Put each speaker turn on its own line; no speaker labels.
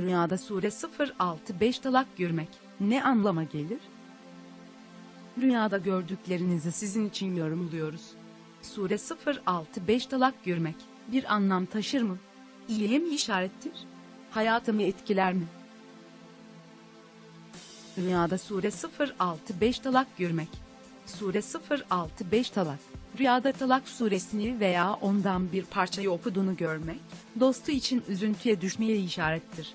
Rüyada sure 065 talak görmek ne anlama gelir? Rüyada gördüklerinizi sizin için yorumluyoruz. Sure 065 talak görmek bir anlam taşır mı? İyiye mi işarettir? Hayatımı etkiler mi? Rüyada sure 065 talak görmek. Sure 065 talak. Rüyada talak suresini veya ondan bir parçayı okuduğunu görmek, dostu için üzüntüye düşmeye işarettir.